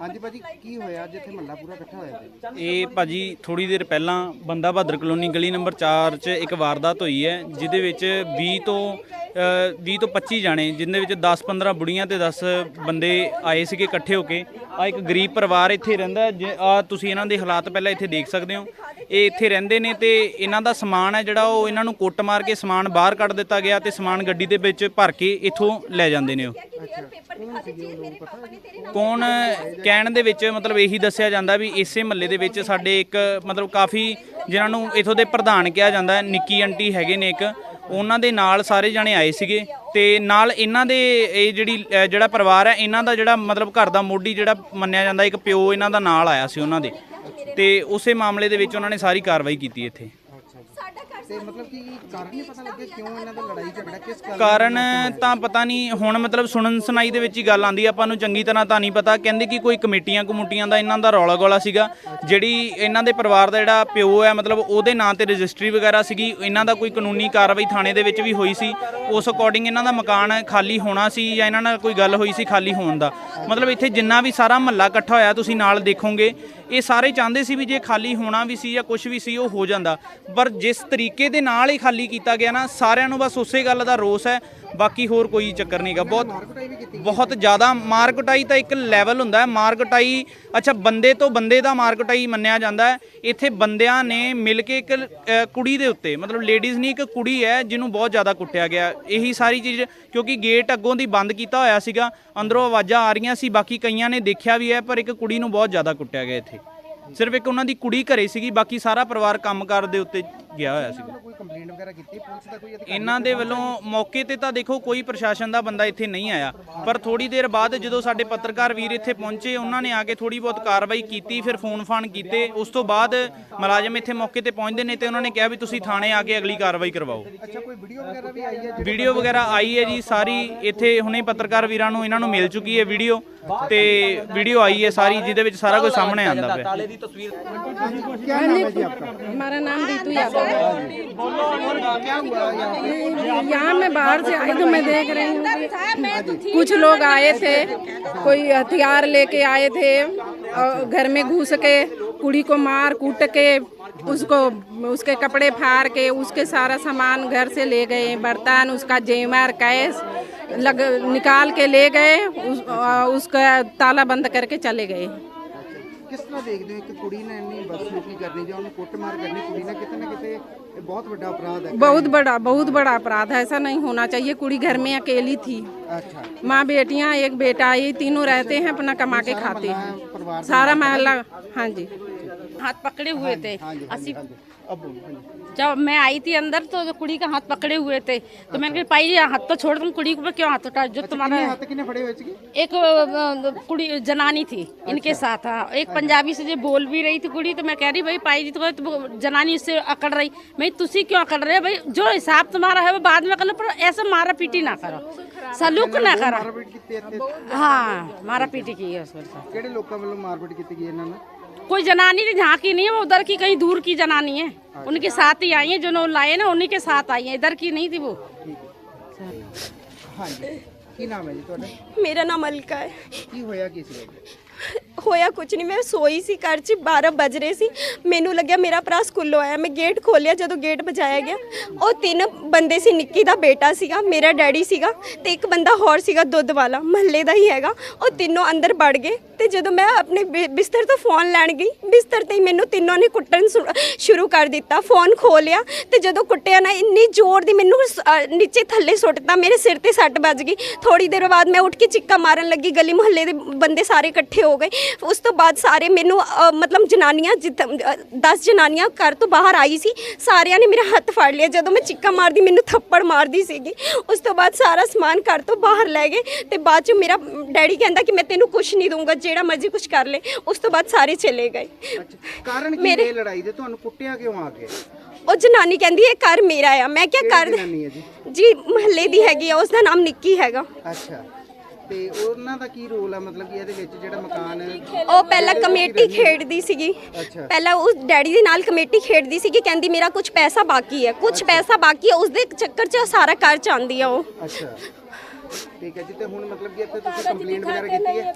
ਹਾਂਜੀ ਭਾਜੀ ਕੀ ਹੋਇਆ? ਅੱਜ ਇੱਥੇ ਮਹੱਲਾ ਪੂਰਾ ਇਕੱਠਾ ਹੋਇਆ ਪਿਆ? ਇਹ ਭਾਜੀ ਥੋੜੀ ਦੇਰ ਪਹਿਲਾਂ ਬੰਦਾ ਬਹਾਦਰ ਕਲੋਨੀ ਗਲੀ ਨੰਬਰ 4 'ਚ ਇੱਕ ਵਾਰਦਾਤ ਹੋਈ ਹੈ ਜਿਹਦੇ ਵਿੱਚ 20 ਤੋਂ ਅ, 20 ਤੋਂ 25 ਜਾਣੇ ਜਿਨ੍ਹਾਂ ਵਿੱਚ 10-15 ਬੁੜੀਆਂ ਤੇ 10 ਬੰਦੇ ਆਏ ਸੀਗੇ ਇਕੱਠੇ ਹੋ ਕੇ। ਆ ਇੱਕ ਗਰੀਬ ਪਰਿਵਾਰ ਇੱਥੇ ਰਹਿੰਦਾ ਆ ਤੁਸੀਂ ਇਹਨਾਂ ਦੇ ਹਾਲਾਤ ਪਹਿਲਾਂ ਇੱਥੇ ਦੇਖ ਸਕਦੇ ਹੋ। ਇਹ ਇੱਥੇ ਰਹਿੰਦੇ ਨੇ ਤੇ ਇਹਨਾਂ ਦਾ ਸਮਾਨ ਹੈ ਜਿਹੜਾ ਉਹ ਇਹਨਾਂ ਨੂੰ ਕੁੱਟ ਮਾਰ ਕੇ ਸਮਾਨ ਬਾਹਰ ਕੱਢ ਦਿੱਤਾ ਗਿਆ ਤੇ ਸਮਾਨ ਗੱਡੀ ਦੇ ਵਿੱਚ ਭਰ ਕੇ ਇੱਥੋਂ ਲੈ ਜਾਂਦੇ ਨੇ ਉਹ। ਕੌਣ ਕਹਿਣ ਦੇ ਵਿੱਚ ਮਤਲਬ ਇਹੀ ਦੱਸਿਆ ਜਾਂਦਾ ਵੀ ਇਸੇ ਮਹੱਲੇ ਦੇ ਵਿੱਚ ਸਾਡੇ ਇੱਕ ਮਤਲਬ ਕਾਫੀ ਜਿਨ੍ਹਾਂ ਨੂੰ ਇਥੋਂ ਦੇ ਪ੍ਰਧਾਨ ਕਿਹਾ ਜਾਂਦਾ, ਨਿੱਕੀ ਆਂਟੀ ਹੈਗੇ ਨੇ ਇੱਕ, ਉਹਨਾਂ ਦੇ ਨਾਲ ਸਾਰੇ ਜਣੇ ਆਏ ਸੀਗੇ ਤੇ ਨਾਲ ਇਹਨਾਂ ਦੇ ਇਹ ਜਿਹੜੀ ਜਿਹੜਾ ਪਰਿਵਾਰ ਹੈ, ਇਹਨਾਂ ਦਾ ਜਿਹੜਾ ਮਤਲਬ ਘਰ ਦਾ ਮੋਢੀ ਜਿਹੜਾ ਮੰਨਿਆ ਜਾਂਦਾ, ਇੱਕ ਪਿਓ ਇਹਨਾਂ ਦਾ ਨਾਲ ਆਇਆ ਸੀ ਉਹਨਾਂ ਦੇ। ਤੇ ਉਸੇ ਮਾਮਲੇ ਦੇ ਵਿੱਚ ਉਹਨਾਂ ਨੇ ਸਾਰੀ ਕਾਰਵਾਈ ਕੀਤੀ ਇੱਥੇ। ਤੇ ਮਤਲਬ ਕਿ ਕਾਰਨ ਨਹੀਂ ਪਤਾ ਲੱਗਿਆ? ਕਿਉਂ ਇਹਨਾਂ ਦਾ ਲੜਾਈ ਝਗੜਾ? ਕਿਸ ਗੱਲ ਕਾਰਨ ਤਾਂ ਪਤਾ ਨਹੀਂ ਹੁਣ ਮਤਲਬ ਸੁਣਨ ਸੁਣਾਈ ਦੇ ਵਿੱਚ ਹੀ ਗੱਲ ਆਂਦੀ ਆਪਾਂ ਨੂੰ ਚੰਗੀ ਤਰ੍ਹਾਂ ਤਾਂ ਨਹੀਂ ਪਤਾ। ਕਹਿੰਦੇ ਕਿ ਕੋਈ ਕਮੇਟੀਆਂ ਕਮੂਟੀਆਂ ਦਾ ਇਹਨਾਂ ਦਾ ਰੌਲਾ ਗੋਲਾ ਸੀਗਾ ਜਿਹੜੀ ਇਹਨਾਂ ਦੇ ਪਰਿਵਾਰ ਦਾ ਜਿਹੜਾ ਪਿਓ ਹੈ ਮਤਲਬ ਉਹਦੇ ਨਾਂ ਤੇ ਰਜਿਸਟਰੀ ਵਗੈਰਾ ਸੀਗੀ ਇਹਨਾਂ ਦਾ ਕੋਈ ਕਾਨੂੰਨੀ ਕਾਰਵਾਈ ਥਾਣੇ ਦੇ ਵਿੱਚ ਵੀ ਹੋਈ ਸੀ। ਉਸ ਅਕੋਰਡਿੰਗ ਇਹਨਾਂ ਦਾ ਮਕਾਨ ਖਾਲੀ ਹੋਣਾ ਸੀ ਜਾਂ ਇਹਨਾਂ ਨਾਲ ਕੋਈ ਗੱਲ ਹੋਈ ਸੀ ਖਾਲੀ ਹੋਣ ਦਾ। ਮਤਲਬ ਇੱਥੇ ਜਿੰਨਾ ਵੀ ਸਾਰਾ ਮਹੱਲਾ ਇਕੱਠਾ ਹੋਇਆ ਤੁਸੀਂ ਨਾਲ ਦੇਖੋਗੇ ਇਹ ਸਾਰੇ ਚਾਹੁੰਦੇ ਸੀ ਵੀ ਜੇ ਖਾਲੀ ਹੋਣਾ ਵੀ ਸੀ ਜਾਂ ਕੁਝ ਵੀ ਸੀ, ਉਹ ਹੋ ਜਾਂਦਾ। ਪਰ ਜਿਸ ਤਰੀਕੇ ਦੇ ਨਾਲ ਹੀ ਖਾਲੀ ਕੀਤਾ ਗਿਆ ਨਾ, ਸਾਰਿਆਂ ਨੂੰ ਬਸ ਉਸੇ ਗੱਲ ਦਾ ਰੋਸ ਹੈ ਬਾਕੀ ਹੋਰ ਕੋਈ ਚੱਕਰ ਨਹੀਂਗਾ ਬਹੁਤ ਬਹੁਤ ਜ਼ਿਆਦਾ ਮਾਰ ਕੁਟਾਈ ਤਾਂ ਇੱਕ ਲੈਵਲ ਹੁੰਦਾ ਹੈ। ਮਾਰ ਕੁਟਾਈ ਅੱਛਾ ਬੰਦੇ ਤੋਂ ਬੰਦੇ ਦਾ ਮਾਰ ਕੁਟਾਈ ਮੰਨਿਆ ਜਾਂਦਾ ਹੈ। ਇੱਥੇ ਬੰਦਿਆਂ ਨੇ ਮਿਲ ਕੇ ਇੱਕ ਅ, ਕੁੜੀ ਦੇ ਉੱਤੇ ਮਤਲਬ ਲੇਡੀਜ਼ ਨਹੀਂ ਇੱਕ ਕੁੜੀ ਹੈ ਜਿਹਨੂੰ ਬਹੁਤ ਜ਼ਿਆਦਾ ਕੁੱਟਿਆ ਗਿਆ। ਇਹੀ ਸਾਰੀ ਚੀਜ਼ ਕਿਉਂਕਿ ਗੇਟ ਅੱਗੋਂ ਦੀ ਬੰਦ ਕੀਤਾ ਹੋਇਆ ਸੀਗਾ। ਅੰਦਰੋਂ ਆਵਾਜ਼ਾਂ ਆ ਰਹੀਆਂ ਸੀ। ਬਾਕੀ ਕਈਆਂ ਨੇ ਦੇਖਿਆ ਵੀ ਹੈ ਪਰ ਇੱਕ ਕੁੜੀ ਨੂੰ ਬਹੁਤ ਜ਼ਿਆਦਾ ਕੁੱਟਿਆ ਗਿਆ ਇੱਥੇ। ਸਿਰਫ ਇੱਕ ਉਹਨਾਂ ਦੀ ਕੁੜੀ ਘਰੇ ਸੀਗੀ ਬਾਕੀ ਸਾਰਾ ਪਰਿਵਾਰ ਕੰਮਕਾਰ ਦੇ ਉੱਤੇ ਗਿਆ ਹੋਇਆ ਸੀਗਾ ਕੋਈ ਕੰਪਲੇਂਟ ਵਗੈਰਾ ਕੀਤੀ? ਪੁਲਿਸ ਦਾ ਕੋਈ ਅਧਿਕਾਰੀ ਇਹਨਾਂ ਦੇ ਵੱਲੋਂ ਮੌਕੇ ਤੇ ਤਾਂ ਦੇਖੋ ਕੋਈ ਪ੍ਰਸ਼ਾਸਨ ਦਾ ਬੰਦਾ ਇੱਥੇ ਨਹੀਂ ਆਇਆ। ਪਰ ਥੋੜੀ ਦੇਰ ਬਾਅਦ ਜਦੋਂ ਸਾਡੇ ਪੱਤਰਕਾਰ ਵੀਰ ਇੱਥੇ ਪਹੁੰਚੇ ਉਹਨਾਂ ਨੇ ਆ ਕੇ ਥੋੜੀ ਬਹੁਤ ਕਾਰਵਾਈ ਕੀਤੀ ਫਿਰ ਫੋਨ ਫਾਨ ਕੀਤੇ। ਉਸ ਤੋਂ ਬਾਅਦ ਮੁਲਾਜ਼ਮ ਇੱਥੇ ਮੌਕੇ ਤੇ ਪਹੁੰਚਦੇ ਨੇ ਤੇ ਉਹਨਾਂ ਨੇ ਕਿਹਾ ਵੀ ਤੁਸੀਂ ਥਾਣੇ ਆ ਕੇ ਅਗਲੀ ਕਾਰਵਾਈ ਕਰਵਾਓ। ਅੱਛਾ ਕੋਈ ਵੀਡੀਓ ਵਗੈਰਾ ਵੀ ਆਈ ਹੈ ਵੀਡੀਓ ਵਗੈਰਾ ਆਈ ਹੈ ਜੀ ਸਾਰੀ ਇੱਥੇ ਹੁਣੇ ਪੱਤਰਕਾਰ ਵੀਰਾਂ ਨੂੰ ਇਹਨਾਂ ਨੂੰ ਮਿਲ ਚੁੱਕੀ ਹੈ ਵੀਡੀਓ ਤੇ ਵੀਡੀਓ ਆਈ ਹੈ ਸਾਰੀ ਜਿਹਦੇ ਵਿੱਚ ਸਾਰਾ ਕੁਝ ਸਾਹਮਣੇ ਆਉਂਦਾ ਪਿਆ। क्या नाम है जी आपका? हमारा नाम रितु यादव है। यहाँ यहाँ मैं बाहर से आई तो मैं देख रही हूँ कुछ लोग आए थे कोई हथियार लेके आए थे और घर में घुस के कुड़ी को मार कूट के उसको उसके कपड़े फाड़ के उसके सारा सामान घर से ले गए बर्तन उसका जेवर कैश लग निकाल के ले गए उस, उसका ताला बंद करके चले गए। ਕਿਸ ਤਰ੍ਹਾਂ ਦੇਖਦੇ ਹੋ ਇੱਕ ਕੁੜੀ ਨੇ ਇੰਨੀ ਬਦਸਲੂਕੀ ਕਰਨੀ ਜਾਂ ਉਹਨੂੰ ਕੁੱਟਮਾਰ ਕਰਨੀ ਕੁੜੀ ਨਾਲ ਕਿਤੇ ਨਾ ਕਿਤੇ ਇਹ ਬਹੁਤ ਵੱਡਾ ਅਪਰਾਧ ਹੈ बहुत बड़ा बहुत बड़ा अपराध है ऐसा नहीं होना चाहिए कुड़ी घर में अकेली थी अच्छा माँ बेटियाँ एक बेटा ये तीनों रहते हैं अपना कमा के खाते हैं परिवार सारा महल्ला हाँ जी हाथ पकड़े हुए थे। असी जब मैं आई थी अंदर तो कुड़ी का हाथ पकड़े हुए थे तो मैंने कहा पाई हाथ तो छोड़ तुम कुड़ी के क्यों हाथ उठा जो तुम्हारा एक कुड़ी जनानी थी इनके साथ हाँ। एक पंजाबी से जो बोल भी रही थी कुड़ी तो मैं कह रही भाई पाई जी तो जनानी उससे अकड़ रही। भाई तुसी क्यों अकड़ रहे भाई जो हिसाब तुम्हारा है वो बाद में करो पर ऐसे मारा पीटी ना करो। सलूक ना करो। हाँ मारा पीटी की है उसके कोई जनानी यहाँ की नहीं है वो उधर की कहीं दूर की जनानी है। अच्छा। उनके साथ ही आई है जो लाए ना उन्हीं के साथ आई है। इधर की नहीं थी वो। हाँ जी। हाँ की नाम है जी मेरा नाम अलका है। की होया किसी ਹੋਇਆ ਕੁਝ ਨਹੀਂ ਮੈਂ ਸੋਈ ਸੀ, ਘਰ 'ਚ 12 ਵੱਜ ਰਹੇ ਸੀ। ਮੈਨੂੰ ਲੱਗਿਆ ਮੇਰਾ ਭਰਾ ਸਕੂਲੋਂ ਆਇਆ। ਮੈਂ ਗੇਟ ਖੋਲਿਆ ਜਦੋਂ ਗੇਟ ਵਜਾਇਆ ਗਿਆ, ਉਹ ਤਿੰਨ ਬੰਦੇ ਸੀ, ਨਿੱਕੀ ਦਾ ਬੇਟਾ ਸੀਗਾ, ਮੇਰਾ ਡੈਡੀ ਸੀਗਾ ਤੇ ਇੱਕ ਬੰਦਾ ਹੋਰ ਸੀਗਾ, ਦੁੱਧ ਵਾਲਾ, ਮਹੱਲੇ ਦਾ ਹੀ ਹੈਗਾ। ਉਹ ਤਿੰਨੋਂ ਅੰਦਰ ਵੜ ਗਏ ਤੇ ਜਦੋਂ ਮੈਂ ਆਪਣੇ ਬਿ- ਬਿਸਤਰ ਤੋਂ ਫੋਨ ਲੈਣ ਗਈ, ਬਿਸਤਰ ਤੇ ਹੀ ਮੈਨੂੰ ਤਿੰਨੋਂ ਨੇ ਕੁੱਟਣ ਸ਼ੁਰੂ ਕਰ ਦਿੱਤਾ। ਫੋਨ ਖੋਲਿਆ ਤੇ ਜਦੋਂ ਕੁੱਟਿਆ ਨਾ, ਇੰਨੀ ਜ਼ੋਰ ਦੀ ਮੈਨੂੰ ਸ- ਨੀਚੇ ਥੱਲੇ ਸੁੱਟਤਾ, ਮੇਰੇ ਸਿਰ ਤੇ ਸੱਟ ਵੱਜ ਗਈ। ਥੋੜੀ ਦੇਰ ਬਾਅਦ ਮੈਂ ਉੱਠ ਕੇ ਚਿੱਕਾ ਮਾਰਨ ਲੱਗੀ, ਗਲੀ ਮੁਹੱਲੇ ਦੇ ਬੰਦੇ ਸਾਰੇ ਇਕੱਠੇ ਹੋ ਗਏ। ਉਸ ਤੋਂ ਬਾਅਦ ਸਾਰੇ ਮੈਨੂੰ ਅ, ਮਤਲਬ ਜਨਾਨੀਆਂ 10 ਜਨਾਨੀਆਂ ਘਰ ਤੋਂ ਬਾਹਰ ਆਈ ਸੀ। ਸਾਰਿਆਂ ਨੇ ਮੇਰਾ ਹੱਥ ਫੜ ਲਿਆ। ਜਦੋਂ ਮੈਂ ਚਿੱਕਾ ਮਾਰਦੀ ਮੈਨੂੰ ਥੱਪੜ ਮਾਰਦੀ ਸੀਗੀ। ਉਸ ਤੋਂ ਬਾਅਦ ਸਾਰਾ ਸਮਾਨ ਘਰ ਤੋਂ ਬਾਹਰ ਲੈ ਗਏ ਤੇ ਬਾਅਦ ਚ ਮੇਰਾ ਡੈਡੀ ਕਹਿੰਦਾ ਕਿ ਮੈਂ ਤੈਨੂੰ ਕੁਝ ਨਹੀਂ ਦਊਂਗਾ ਜਿਹੜਾ ਮਰਜ਼ੀ ਕੁਝ ਕਰ ਲੈ। ਉਸ ਤੋਂ ਬਾਅਦ ਸਾਰੇ ਚਲੇ ਗਏ। ਅੱਛਾ ਕਾਰਨ ਕੀ ਮੇਰੇ- ਇਹ ਲੜਾਈ ਦੇ? ਤੁਹਾਨੂੰ ਕੁੱਟਿਆ ਕਿਉਂ ਆ ਕੇ ਉਹ ਜਨਾਨੀ ਕਹਿੰਦੀ ਇਹ ਘਰ ਮੇਰਾ ਆ। ਮੈਂ ਕਿਹਾ ਕਰ ਕਿਹੜੀ ਜਨਾਨੀ ਹੈ ਜੀ? ਜੀ ਮਹੱਲੇ ਦੀ ਹੈਗੀ ਆ ਉਸ ਦਾ ਨਾਮ ਨਿੱਕੀ ਹੈਗਾ। ਅੱਛਾ। ਤੇ ਉਹਨਾਂ ਦਾ ਕੀ ਰੋਲ ਹੈ ਮਤਲਬ ਕਿ ਇਹਦੇ ਵਿੱਚ ਜਿਹੜਾ ਮਕਾਨ ਉਹ ਪਹਿਲਾਂ ਕਮੇਟੀ ਖੇਡਦੀ ਸੀਗੀ। ਅੱਛਾ। ਪਹਿਲਾਂ ਉਸ ਡੈਡੀ ਦੇ ਨਾਲ ਕਮੇਟੀ ਖੇਡਦੀ ਸੀਗੀ ਕਹਿੰਦੀ ਮੇਰਾ ਕੁਝ ਪੈਸਾ ਬਾਕੀ ਹੈ। ਕੁਝ ਪੈਸਾ ਬਾਕੀ ਹੈ ਉਸ ਦੇ ਚੱਕਰ 'ਚ ਸਾਰਾ ਘਰ ਚ ਆਉਂਦੀ ਆ ਉਹ। ਅੱਛਾ। ਠੀਕ ਹੈ ਜੀ ਤੇ ਹੁਣ ਮਤਲਬ ਕਿ ਇੱਥੇ ਤੁਸੀਂ ਕੰਪਲੇਂਟ ਵਗੈਰਾ ਕੀਤੀ ਹੈ?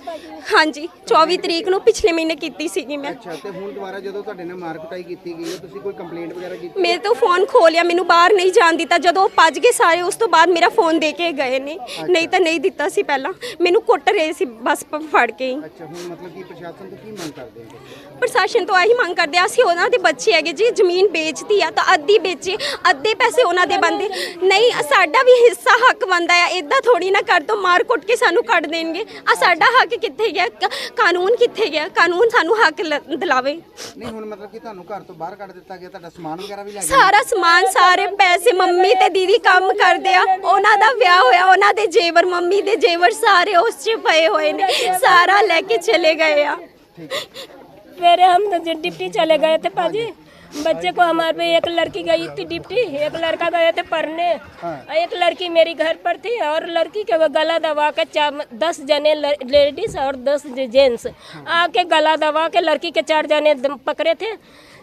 ਹਾਂਜੀ 24 ਤਰੀਕ ਨੂੰ ਪਿਛਲੇ ਮਹੀਨੇ ਕੀਤੀ ਸੀਗੀ ਮੈਂ। ਅੱਛਾ ਤੇ ਹੁਣ ਦੁਬਾਰਾ ਜਦੋਂ ਤੁਹਾਡੇ ਨਾਲ ਮਾਰ ਕੁਟਾਈ ਕੀਤੀ ਗਈ ਹੈ ਤੁਸੀਂ ਕੋਈ ਕੰਪਲੇਂਟ ਵਗੈਰਾ ਕੀਤੀ ਮੇਰੇ ਤੋਂ ਫੋਨ ਖੋਲਿਆ ਮੈਨੂੰ ਬਾਹਰ ਨਹੀਂ ਜਾਣ ਦਿੱਤਾ। ਜਦੋਂ ਉਹ ਭੱਜ ਗਏ ਸਾਰੇ ਉਸ ਤੋਂ ਬਾਅਦ ਮੇਰਾ ਫੋਨ ਦੇ ਕੇ ਗਏ ਨੇ। ਨਹੀਂ ਤਾਂ ਨਹੀਂ ਦਿੱਤਾ ਸੀ ਪਹਿਲਾਂ। ਮੈਨੂੰ ਕੁੱਟ ਰਹੇ ਸੀ ਬਸ ਪ- ਫੜ ਕੇ ਹੀ। ਅੱਛਾ ਹੁਣ ਮਤਲਬ ਕਿ ਪ੍ਰਸ਼ਾਸਨ ਤੋਂ ਕੀ ਮੰਗ ਕਰਦੇ ਹੋ? ਪ੍ਰਸ਼ਾਸਨ ਤੋਂ ਆਹੀ ਮੰਗ ਕਰਦੇ ਆ ਅਸੀਂ ਉਹਨਾਂ ਦੇ ਬੱਚੇ ਹੈਗੇ ਜੀ ਜ਼ਮੀਨ ਵੇਚਦੀ ਆ ਤਾਂ ਅੱਧੀ ਵੇਚੇ ਅੱਧੇ ਪੈਸੇ ਉਹਨਾਂ ਦੇ ਬੰਦੇ ਨਹੀਂ। ਸਾਡਾ ਵੀ ਹਿੱਸਾ ਹੱਕ ਬਣਦਾ ਆ ਇਦਾਂ ਥੋੜੀ ਨਾ ਕਰ ਦੋ ਮਾਰ ਕੁੱਟ ਕੇ ਸਾਨੂੰ ਕੱਢ ਦੇਣਗੇ ਆ ਸਾਡਾ ਹੱਕ ਕਿੱਥੇ ਗਿਆ ਕ- ਕਾਨੂੰਨ ਕਿੱਥੇ ਗਿਆ ਕਾਨੂੰਨ ਸਾਨੂੰ ਹੱਕ ਲ- ਦਿਲਾਵੇ ਨਹੀਂ ਹੁਣ ਮਤਲਬ ਕਿ ਤੁਹਾਨੂੰ ਘਰ ਤੋਂ ਬਾਹਰ ਕੱਢ ਦਿੱਤਾ ਗਿਆ ਤੁਹਾਡਾ ਸਮਾਨ ਵਗੈਰਾ ਵੀ ਲੈ ਗਏ ਸਾਰਾ ਸਮਾਨ ਸਾਰੇ ਪੈਸੇ ਮੰਮੀ ਤੇ ਦੀਦੀ ਕੰਮ ਕਰਦੇ ਆ ਉਹਨਾਂ ਦਾ ਵਿਆਹ ਹੋਇਆ ਉਹਨਾਂ ਦੇ ਜੇਵਰ ਮੰਮੀ ਦੇ ਜੇਵਰ ਸਾਰੇ ਉਸ 'ਚ ਪਏ ਹੋਏ ਨੇ ਸਾਰਾ ਲੈ ਕੇ ਚਲੇ ਗਏ ਆ मेरे हम तो डिप्टी चले गए थे पाजी बच्चे को हमारे पे एक लड़की गई थी डिप्टी एक लड़का गए थे पढ़ने। हाँ। एक लड़की मेरी घर पर थी और लड़की के वो गला दबा के चार दस जने लेडीज़ और दस जेंट्स आके गला दबा के लड़की के चार जने पकड़े थे।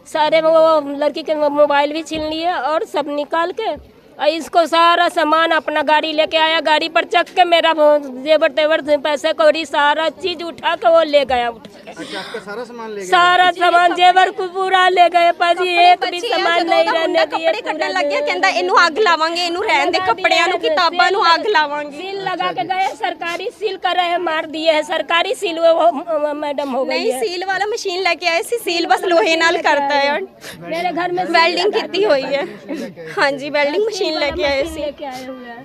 सारे वो लड़की के मोबाइल भी छीन लिए और सब निकाल के और इसको सारा सामान अपना गाड़ी लेके आया। गाड़ी पर चक के मेरा जेवर तेवर पैसे कौड़ी सारा चीज़ उठा के वो ले गया। उठा के ਅੱਛਾ आपका सारा सामान ले गए सारा सामान जेवर को पूरा ले गए पाजी एक भी ਬੱਚੇ ਆ, सामान ਜਦੋਂ नहीं ਉਹਦਾ रहने ਮੁੰਡਾ दिए ਕੱਪੜੇ ਕੱਢਣ ਲੱਗਿਆ ਕਹਿੰਦਾ ਇਹਨੂੰ ਅੱਗ ਲਾਵਾਂਗੇ ਇਹਨੂੰ ਰਹਿਣ ਦੇ ਕੱਪੜਿਆਂ ਨੂੰ ਕਿਤਾਬਾਂ ਨੂੰ ਅੱਗ ਲਾਵਾਂਗੇ सील लगा के गए सरकारी सील कर रहे हैं मार दिए हैं सरकारी सील वो वो मैडम हो गई ਨਹੀਂ है ਸੀਲ ਵਾਲਾ ਮਸ਼ੀਨ ਲੈ ਕੇ ਆਏ ਸੀ ਸੀਲ ਬਸ ਲੋਹੇ ਨਾਲ ਕਰਦਾ ਹੈ मेरे घर में ਵੈਲਡਿੰਗ ਕੀਤੀ ਹੋਈ ਹੈ ਹਾਂਜੀ ਵੈਲਡਿੰਗ ਮਸ਼ੀਨ ਲੈ ਕੇ ਆਏ ਸੀ लेके आए हुए हैं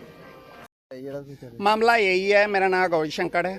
ਮਾਮਲਾ ਇਹੀ ਹੈ ਮੇਰਾ ਨਾਮ ਗੌਰੀ ਸ਼ੰਕਰ ਹੈ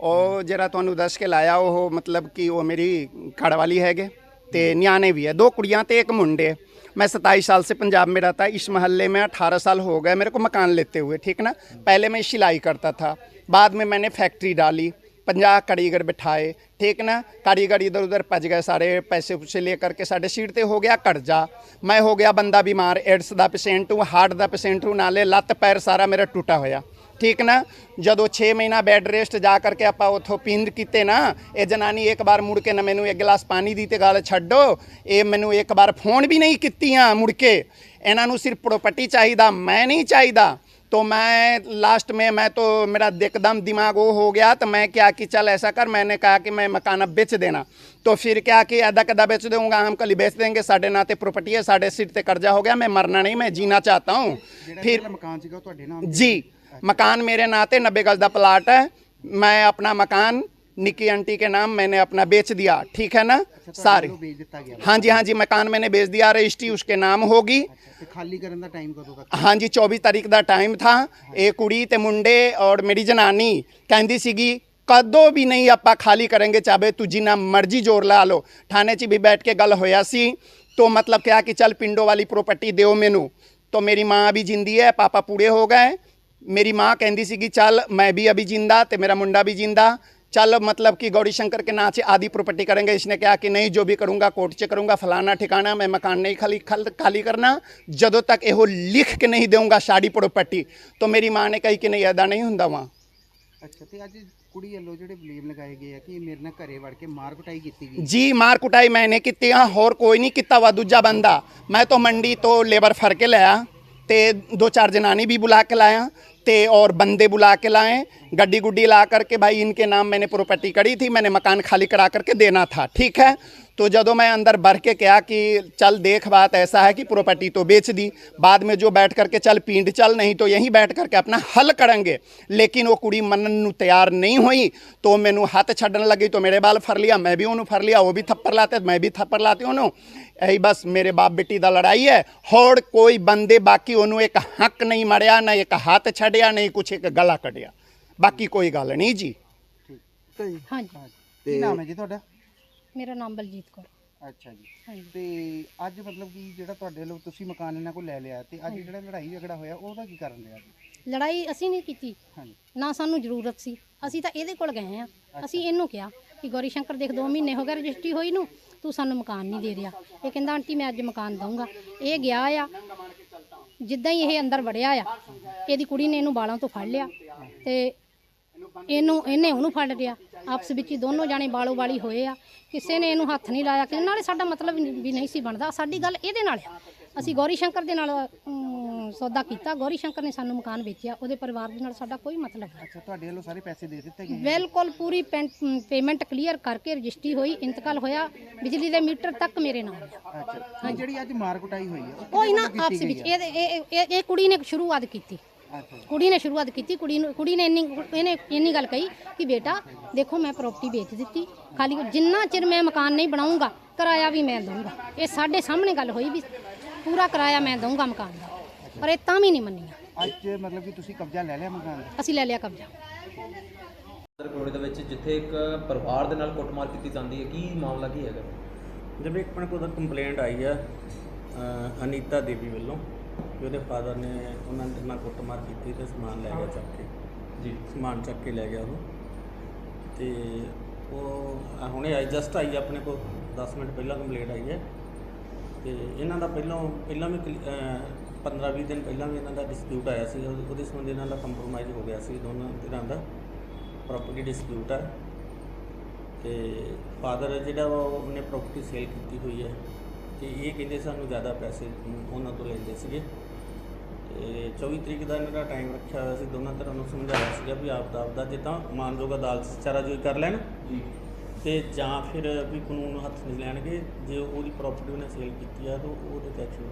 ਉਹ ਜਿਹੜਾ ਤੁਹਾਨੂੰ ਦੱਸ ਕੇ ਲਾਇਆ ਉਹ ਮਤਲਬ ਕਿ ਉਹ ਮੇਰੀ ਘੜ ਵਾਲੀ ਹੈਗੇ ਤੇ ਨਿਆਣੇ ਵੀ ਹੈ ਦੋ ਕੁੜੀਆਂ ਤੇ ਇੱਕ ਮੁੰਡੇ मैं 27 साल से पंजाब में रहता इस मोहल्ले में 18 साल हो गए मेरे को मकान लेते हुए ठीक ना पहले मैं सिलाई करता था बाद में मैंने फैक्ट्री डाली पंजाब कारीगर बिठाए ठीक ना कारीगर इधर उधर पज गए सारे पैसे पुसे लेकर के साढ़े सीट ते हो गया कर्जा मैं हो गया बंदा बीमार एड्स ਦਾ ਪੇਸ਼ੈਂਟ ਹੂੰ ਹਾਰਟ ਦਾ ਪੇਸ਼ੈਂਟ ਹੂੰ ਨਾਲੇ ਲੱਤ ਪੈਰ ਸਾਰਾ ਮੇਰਾ ਟੁੱਟਾ ਹੋਇਆ ਠੀਕ ਨਾ ਜਦੋਂ 6 ਮਹੀਨਾ ਬੈੱਡ ਰੈਸਟ ਜਾ ਕਰਕੇ ਆਪਾਂ ਉਥੋਂ ਪਿੰਡ ਕੀਤੇ ਨਾ ਇਹ ਜਨਾਨੀ ਇੱਕ ਵਾਰ ਮੁੜ ਕੇ ਨਾ ਮੈਨੂੰ ਇੱਕ ਗਲਾਸ ਪਾਣੀ ਦੀ ਤੇ ਗੱਲ ਛੱਡੋ ਇਹ ਮੈਨੂੰ ਇੱਕ ਵਾਰ ਫੋਨ ਵੀ ਨਹੀਂ ਕੀਤੀਆਂ ਮੁੜ ਕੇ ਇਹਨਾਂ ਨੂੰ ਸਿਰਫ ਪ੍ਰੋਪਰਟੀ ਚਾਹੀਦਾ ਮੈਂ ਨਹੀਂ ਚਾਹੀਦਾ तो मैं लास्ट में मैं तो मेरा एकदम दिमाग वो हो गया तो मैं क्या कि चल ऐसा कर मैंने कहा कि मैं मकान अब बेच देना तो फिर क्या कि अदा कदा बेच दूंगा हम कल ही बेच देंगे साढ़े नाते प्रॉपर्टी है साढ़े सिर ते कर्जा हो गया मैं मरना नहीं मैं जीना चाहता हूँ फिर ਜਿਹੜਾ ਮਕਾਨ ਸੀਗਾ ਉਹ ਤੁਹਾਡੇ ਨਾਮ जी मकान मेरे नाते नब्बे गज का प्लाट है मैं अपना मकान निकी आंटी के नाम मैंने अपना बेच दिया ठीक है ना सारे ਨੂੰ ਵੇਚ ਦਿੱਤਾ ਗਿਆ हाँ जी हाँ जी मकान मैंने बेच दिया रजिस्ट्री उसके नाम होगी ਤੇ ਖਾਲੀ ਕਰਨ ਦਾ ਟਾਈਮ ਕਦੋਂ ਤੱਕ हाँ जी 24 ਤਾਰੀਖ ਦਾ ਟਾਈਮ ਥਾ ਇਹ ਕੁੜੀ ਤੇ ਮੁੰਡੇ ਔਰ ਮੇਰੀ ਜਨਾਨੀ ਕਹਿੰਦੀ ਸੀਗੀ ਕਦੋਂ ਵੀ ਨਹੀਂ ਆਪਾਂ ਖਾਲੀ ਕਰਾਂਗੇ ਚਾਹੇ ਤੂੰ ਜਿੰਨਾ ਮਰਜ਼ੀ ਜ਼ੋਰ ਲਾ ਲਓ ਥਾਣੇ 'ਚ ਵੀ ਬੈਠ ਕੇ ਗੱਲ ਹੋਇਆ ਸੀ तो मतलब क्या कि चल पिंडो वाली प्रॉपर्टी ਦਿਓ ਮੈਨੂੰ तो मेरी माँ भी जिंदी है पापा पूरे हो गए मेरी माँ ਕਹਿੰਦੀ ਸੀਗੀ ਚੱਲ मैं भी अभी जिंदा ਤੇ ਮੇਰਾ ਮੁੰਡਾ भी जिंदा चल मतलब कि गौरी शंकर के नाम से आधी प्रॉपर्टी करेंगे इसने कहा कि नहीं जो भी करूंगा कोर्ट से करूंगा फलाना ठिकाना मैं मकान नहीं खाली खल, खाली करना ਜਦੋਂ तक ਇਹੋ ਲਿਖ ਕੇ ਨਹੀਂ ਦੇਊਂਗਾ ਸਾਡੀ ਪ੍ਰੋਪਰਟੀ तो मेरी माँ ने कही कि नहीं ऐदा नहीं ਹੁੰਦਾ वहाँ ਅੱਛਾ ਤੇ ਅੱਜ ਕੁੜੀ ਵੱਲੋਂ ਜਿਹੜੇ ਬਲੇਮ ਲਗਾਏ ਗਏ ਆ ਕਿ ਮੇਰੇ ਨਾਲ ਘਰੇ ਵੜ ਕੇ ਮਾਰ ਕੁਟਾਈ ਕੀਤੀ ਗਈ ਜੀ ਮਾਰ ਕੁਟਾਈ ਮੈਨੇ ਕੀਤੀ ਆ ਹੋਰ ਕੋਈ ਨਹੀਂ ਕੀਤਾ ਵਾ ਦੂਜਾ ਬੰਦਾ ਮੈਂ ਤਾਂ ਮੰਡੀ ਤੋਂ ਲੇਬਰ ਫੜ ਕੇ ਲਿਆ ਤੇ दो चार जनानी भी बुला के लाया कुत्ते और बंदे बुला के लाएँ गड्डी गुड्डी ला करके, भाई, इनके नाम मैंने प्रॉपर्टी करी थी, मैंने मकान खाली करा करके देना था, ठीक है? तो जब मैं अंदर बढ़ के क्या कि, चल देख बात, ऐसा है कि प्रॉपर्टी तो बेच दी, बाद में जो बैठ करके, चल पींड चल, नहीं तो यहीं बैठ करके अपना हल करेंगे। लेकिन वो कुड़ी मनन तैयार नहीं हुई तो मैनू हाथ छड़न लगी तो मेरे बाल फर लिया, मैं भी उन्होंने फर लिया, वो भी थप्पड़ लाते, मैं भी थप्पड़ लाती उन्होंने ਇਹੀ ਬਸ ਮੇਰੇ ਬਾਪ ਬੇਟੀ ਦਾ ਲੜਾਈ ਹੈ ਹੋਰ ਕੋਈ ਬੰਦੇ ਬਾਕੀ ਉਹਨੂੰ ਇੱਕ ਹੱਕ ਨਹੀਂ ਮੜਿਆ ਨਾ ਇੱਕ ਹੱਥ ਛੱਡਿਆ ਨਹੀਂ ਕੁਛ ਇੱਕ ਗਲਾ ਕੱਢਿਆ। ਬਾਕੀ ਕੋਈ ਗੱਲ ਨਹੀਂ ਜੀ। ਹਾਂਜੀ। ਕੀ ਨਾਮ ਹੈ ਜੀ ਤੁਹਾਡਾ? ਮੇਰਾ ਨਾਮ ਬਲਜੀਤ ਕੌਰ। ਅੱਛਾ ਜੀ। ਤੇ ਅੱਜ ਮਤਲਬ ਕਿ ਜਿਹੜਾ ਤੁਹਾਡੇ ਵੱਲੋਂ ਤੁਸੀਂ ਮਕਾਨ ਇਹਨਾਂ ਕੋਲ ਲੈ ਲਿਆ ਤੇ ਅੱਜ ਜਿਹੜਾ ਲੜਾਈ ਝਗੜਾ ਹੋਇਆ ਉਹਦਾ ਕੀ ਕਾਰਨ ਰਿਹਾ ਜੀ? ਲੜਾਈ ਅਸੀਂ ਨਹੀਂ ਕੀਤੀ। ਹਾਂਜੀ। ਨਾ ਸਾਨੂੰ ਜ਼ਰੂਰਤ ਸੀ। ਅਸੀਂ ਤਾਂ ਇਹਦੇ ਕੋਲ ਗਏ ਆ ਅਸੀਂ ਇਹਨੂੰ ਕਿਹਾ। ਕਿ ਗੌਰੀ ਸ਼ੰਕਰ ਦੇਖ 2 ਮਹੀਨੇ ਹੋ ਗਏ ਰਜਿਸਟਰੀ ਹੋਈ ਨੂੰ, ਤੂੰ ਸਾਨੂੰ ਮਕਾਨ ਨਹੀਂ ਦੇ ਰਿਹਾ। ਇਹ ਕਹਿੰਦਾ, ਆਂਟੀ, ਮੈਂ ਅੱਜ ਮਕਾਨ ਦਊਂਗਾ। ਇਹ ਗਿਆ ਆ, ਜਿੱਦਾਂ ਹੀ ਇਹ ਅੰਦਰ ਵੜਿਆ ਆ, ਇਹਦੀ ਕੁੜੀ ਨੇ ਇਹਨੂੰ ਬਾਲਾਂ ਤੋਂ ਫੜ ਲਿਆ ਤੇ ਇਹਨੂੰ, ਇਹਨੇ ਉਹਨੂੰ ਫੜ ਲਿਆ। ਆਪਸ ਵਿੱਚ ਹੀ ਦੋਨੋਂ ਜਾਣੇ ਬਾਲੋ ਵਾਲੀ ਹੋਏ ਆ। ਕਿਸੇ ਨੇ ਇਹਨੂੰ ਹੱਥ ਨਹੀਂ ਲਾਇਆ। ਕਿ ਨਾਲੇ ਸਾਡਾ ਮਤਲਬ ਵੀ ਨਹੀਂ ਸੀ ਬਣਦਾ। ਸਾਡੀ ਗੱਲ ਇਹਦੇ ਨਾਲ ਆ। ਅਸੀਂ ਗੌਰੀ ਸ਼ੰਕਰ ਦੇ ਨਾਲ ਸੌਦਾ ਕੀਤਾ ਗੌਰੀ ਸ਼ੰਕਰ ਨੇ ਸਾਨੂੰ ਮਕਾਨ ਵੇਚਿਆ ਉਹਦੇ ਪਰਿਵਾਰ ਦੇ ਨਾਲ ਸਾਡਾ ਕੋਈ ਮਤਲਬ ਨਹੀਂ ਅੱਛਾ ਤੁਹਾਡੇ ਵੱਲੋਂ ਸਾਰੇ ਪੈਸੇ ਦੇ ਦਿੱਤੇ ਗਏ ਬਿਲਕੁਲ ਪੂਰੀ ਪੇਮੈਂਟ ਕਲੀਅਰ ਕਰਕੇ ਰਜਿਸਟਰੀ ਹੋਈ ਇੰਤਕਾਲ ਹੋਇਆ ਬਿਜਲੀ ਦੇ ਮੀਟਰ ਤੱਕ ਮੇਰੇ ਨਾਮ ਆ। ਅੱਛਾ ਜਿਹੜੀ ਅੱਜ ਮਾਰ ਕੁਟਾਈ ਹੋਈ ਹੈ ਉਹ ਇਹਨਾਂ ਆਪਸ ਵਿੱਚ? ਇਹ ਇਹ- ਕੁੜੀ ਨੇ ਸ਼ੁਰੂਆਤ ਕੀਤੀ। ਕੁੜੀ ਨੇ ਸ਼ੁਰੂਆਤ ਕੀਤੀ ਕੁੜੀ ਨੂੰ ਕੁੜੀ ਨੇ ਇੰਨੀ ਇਹਨੇ ਇੰਨੀ ਗੱਲ ਕਹੀ ਕਿ ਬੇਟਾ ਦੇਖੋ ਮੈਂ ਪ੍ਰਾਪਰਟੀ ਵੇਚ ਦਿੱਤੀ ਖਾਲੀ ਜਿੰਨਾ ਚਿਰ ਮੈਂ ਮਕਾਨ ਨਹੀਂ ਬਣਾਉਂਗਾ ਕਿਰਾਇਆ ਵੀ ਮੈਂ ਦਊਂਗਾ ਇਹ ਸਾਡੇ ਸਾਹਮਣੇ ਗੱਲ ਹੋਈ ਵੀ ਪੂਰਾ ਕਿਰਾਇਆ ਮੈਂ ਦਊਂਗਾ ਮਕਾਨ ਦਾ ਪਰ ਇਹ ਤਾਂ ਵੀ ਨਹੀਂ ਮੰਨੀਆਂ। ਅੱਜ ਮਤਲਬ ਕਿ ਤੁਸੀਂ ਕਬਜ਼ਾ ਲੈ ਲਿਆ ਮਕਾਨ ਦਾ? ਅਸੀਂ ਲੈ ਲਿਆ ਕਬਜ਼ਾ। ਕਲੋਨੀ ਦੇ ਵਿੱਚ ਜਿੱਥੇ ਇੱਕ ਪਰਿਵਾਰ ਦੇ ਨਾਲ ਕੁੱਟਮਾਰ ਕੀਤੀ ਜਾਂਦੀ ਹੈ ਕੀ ਮਾਮਲਾ ਕੀ ਹੈਗਾ? ਜਿਵੇਂ ਇੱਕ ਆਪਣੇ ਕੋਲ ਕੰਪਲੇਂਟ ਆਈ ਆ ਅ, ਅਨੀਤਾ ਦੇਵੀ ਵੱਲੋਂ ਕਿ ਉਹਦੇ ਫਾਦਰ ਨੇ ਉਹਨਾਂ ਦੇ ਨਾਲ ਕੁੱਟਮਾਰ ਕੀਤੀ ਤੇ ਸਮਾਨ ਲੈ ਗਿਆ ਚੱਕ ਕੇ। ਜੀ। ਸਮਾਨ ਚੱਕ ਕੇ ਲੈ ਗਿਆ ਉਹ। ਤੇ ਉਹ ਆ ਹੁਣੇ ਆਈ ਜਸਟ ਆਈ ਆ ਆਪਣੇ ਕੋਲ 10 ਮਿੰਟ ਪਹਿਲਾਂ ਕੰਪਲੇਂਟ ਆਈ ਹੈ। ਤੇ ਇਹਨਾਂ ਦਾ ਪਹਿਲਾਂ ਪਹਿਲਾਂ ਵੀ 15-20 ਦਿਨ ਪਹਿਲਾਂ ਵੀ ਇਹਨਾਂ ਦਾ ਡਿਸਪਿਊਟ ਆਇਆ ਸੀ ਉਹਦੇ ਉਹਦੇ ਸੰਬੰਧੀ ਇਹਨਾਂ ਦਾ ਕੰਪਰੋਮਾਈਜ਼ ਹੋ ਗਿਆ ਸੀ ਦੋਨਾਂ ਧਿਰਾਂ ਦਾ ਪ੍ਰਾਪਰਟੀ ਡਿਸਪਿਊਟ ਹੈ ਤੇ ਫਾਦਰ ਜਿਹੜਾ ਵਾ ਉਹ ਉਹਨੇ ਪ੍ਰਾਪਰਟੀ ਸੇਲ ਕੀਤੀ ਹੋਈ ਹੈ ਤੇ ਇਹ ਕਹਿੰਦੇ ਸਾਨੂੰ ਜ਼ਿਆਦਾ ਪੈਸੇ ਉਹਨਾਂ ਤੋਂ ਲੈਂਦੇ ਸੀਗੇ। ਤੇ 24 ਤਰੀਕ ਦਾ ਇਹਨਾਂ ਦਾ ਟਾਈਮ ਰੱਖਿਆ ਹੋਇਆ ਸੀ ਦੋਨਾਂ ਤਰ੍ਹਾਂ ਨੂੰ ਸਮਝਾਇਆ ਸੀਗਾ ਵੀ ਆਪ ਦਾ ਆਪਦਾ ਜਿੱਦਾਂ ਮਾਨਯੋਗ ਅਦਾਲਤ 'ਚ ਚਾਰਾਜੋਈ ਕਰ ਲੈਣ ਜੀ। ਤੇ ਜਾਂ ਫਿਰ ਵੀ ਕਾਨੂੰਨ ਹੱਥ ਨਹੀਂ ਲੈਣਗੇ ਜੇ ਉਹਦੀ ਪ੍ਰਾਪਰਟੀ ਉਹਨੇ ਸੇਲ ਕੀਤੀ ਆ ਤਾਂ ਉਹਦੇ ਤੇ ਐਕਸ਼ਨ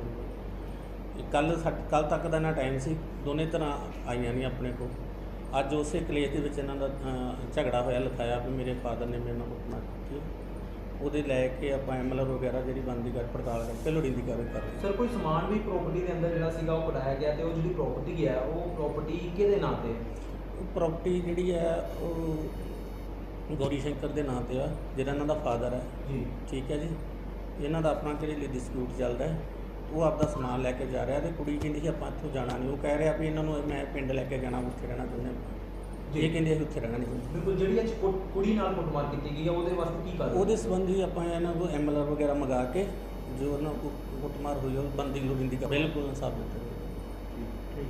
ਕੱਲ ਕੱਲ ਤੱਕ ਦਾ ਇਹਨਾਂ ਟਾਈਮ ਸੀ ਦੋਨੇ ਤਰ੍ਹਾਂ ਆਈਆਂ ਨਹੀਂ ਆਪਣੇ ਕੋਲ। ਅੱਜ ਉਸੇ ਕਲੇਸ਼ ਦੇ ਵਿੱਚ ਇਹਨਾਂ ਦਾ ਝਗੜਾ ਹੋਇਆ ਲਿਖਾਇਆ ਵੀ ਮੇਰੇ ਫਾਦਰ ਨੇ ਮੇਰੇ ਨਾਲ ਕੁੱਟਮਾਰ ਕੀਤੀ। ਉਹਦੇ ਲੈ ਕੇ ਆਪਾਂ ਐਮਐਲਆਰ ਵਗੈਰਾ ਜਿਹੜੀ ਬਣਦੀ ਕਰ ਪੜਤਾਲ ਕਰਕੇ ਲੋੜੀਂਦੀ ਕਾਰਵਾਈ ਕਰ ਰਹੇ ਸਰ ਕੋਈ ਸਮਾਨ ਵੀ ਪ੍ਰਾਪਰਟੀ ਦੇ ਅੰਦਰ ਜਿਹੜਾ ਸੀਗਾ ਉਹ ਕਢਾਇਆ ਗਿਆ ਤੇ ਉਹ ਜਿਹੜੀ ਪ੍ਰਾਪਰਟੀ ਹੈ ਉਹ ਪ੍ਰਾਪਰਟੀ ਕਿਹਦੇ ਨਾਂ ਤੇ? ਉਹ ਪ੍ਰਾਪਰਟੀ ਜਿਹੜੀ ਹੈ ਉਹ ਗੌਰੀ ਸ਼ੰਕਰ ਦੇ ਨਾਂ ਤੇ ਆ ਜਿਹੜਾ ਇਹਨਾਂ ਦਾ ਫਾਦਰ ਹੈ। ਜੀ। ਠੀਕ ਹੈ ਜੀ। ਇਹਨਾਂ ਦਾ ਆਪਣਾ ਕਿਹੜੇ ਲਈ ਡਿਸਪਿਊਟ ਚੱਲਦਾ ਹੈ? ਉਹ ਆਪਦਾ ਸਮਾਨ ਲੈ ਕੇ ਜਾ ਰਿਹਾ ਤੇ ਕੁੜੀ ਕਹਿੰਦੀ ਸੀ ਆਪਾਂ ਇੱਥੋਂ ਜਾਣਾ ਨਹੀਂ। ਉਹ ਕਹਿ ਰਿਹਾ ਵੀ ਇਹਨਾਂ ਨੂੰ ਮੈਂ ਪਿੰਡ ਲੈ ਕੇ ਜਾਣਾ ਉੱਥੇ ਰਹਿਣਾ ਚਾਹੁੰਦੇ ਹਾਂ ਇਹ ਕਹਿੰਦੇ ਅਸੀਂ ਉੱਥੇ ਰਹਿਣਾ ਨਹੀਂ ਚਾਹੁੰਦੇ। ਬਿਲਕੁਲ ਜਿਹੜੀ ਅੱਜ ਕੁੜੀ ਨਾਲ ਕੁੱਟਮਾਰ ਕੀਤੀ ਗਈ ਹੈ ਉਹਦੇ ਵਾਸਤੇ ਕੀ ਕਰ ਉਹਦੇ ਸੰਬੰਧੀ ਆਪਾਂ ਇਹਨਾਂ ਕੋਲ ਐਮਐਲਆਰ ਵਗੈਰਾ ਮੰਗਾ ਕੇ ਜੋ ਉਹਨਾਂ ਕੋਲ ਕੁੱਟਮਾਰ ਹੋਈ ਉਹ ਬੰਦੀ ਲੋੜੀਂਦੀ ਕਰ ਬਿਲਕੁਲ। ਇਨਸਾਫ ਦਿੱਤਾ ਜਾਵੇ